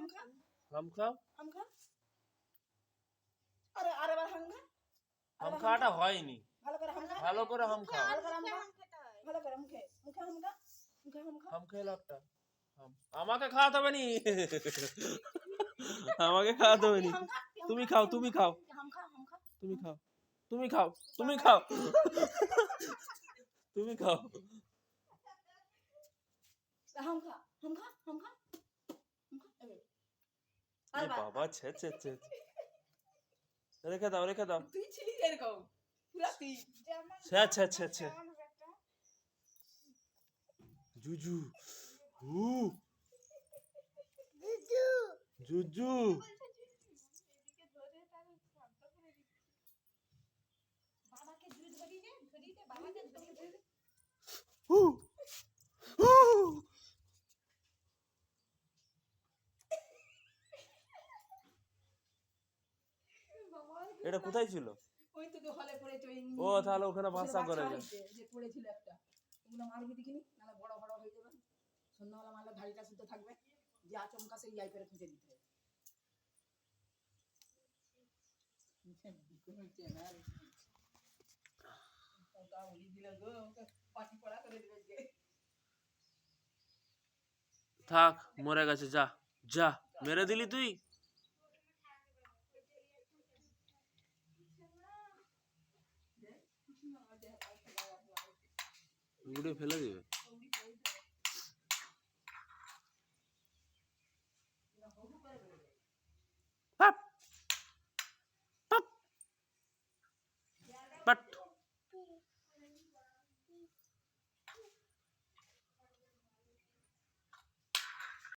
হাম খা হাম খাও হাম খা আরে আরে বার হাম খা হাম খাওয়াটা হয়নি ভালো করে হাম খা ভালো করে হাম খাও ভালো করে হাম খা ভালো করে মুখে মুখে হাম খা মুখে হাম খা হাম খেয়ে লাভটা হাম আমাকে খাওয়াতে হবে নি আমাকে খাওয়াতে হবে নি হাম খা তুমি খাও তুমি খাও হাম খা হাম খা তুমি খাও তুমি খাও তুমি খাও তুমি খাও হাম খা হাম খা হাম খা বাবা ছে ছে ছে রেখে দাও রেখে দাও। তুই ছিলি এরকম। পুরা তুই। ছে ছে ছে ছে। জুজু হু। জুজু। বাবাকে ধরে ধরি রে ধরি দে বাবাকে ধরি দে। হু হু। এটা কোথায় ছিল? ওই তো হলে ওই ও তাহলে ওখানে বাসা করে যে পড়েছিল একটা। ওগুলো মারবি দেখিনি? নাহলে বড় বড় হয়ে যাবে। সন্ধ্যাবেলা মারলে ধাড়িটা শুদ্ধ থাকবে। যে আচমকা সেই ইয়াই করে খুঁজে দিতে হবে পাটি পড়া করে দেবে যে থাক মরে গেছে যা যা। মেরে দিলি তুই? গুড়ে ফেলে দিবে।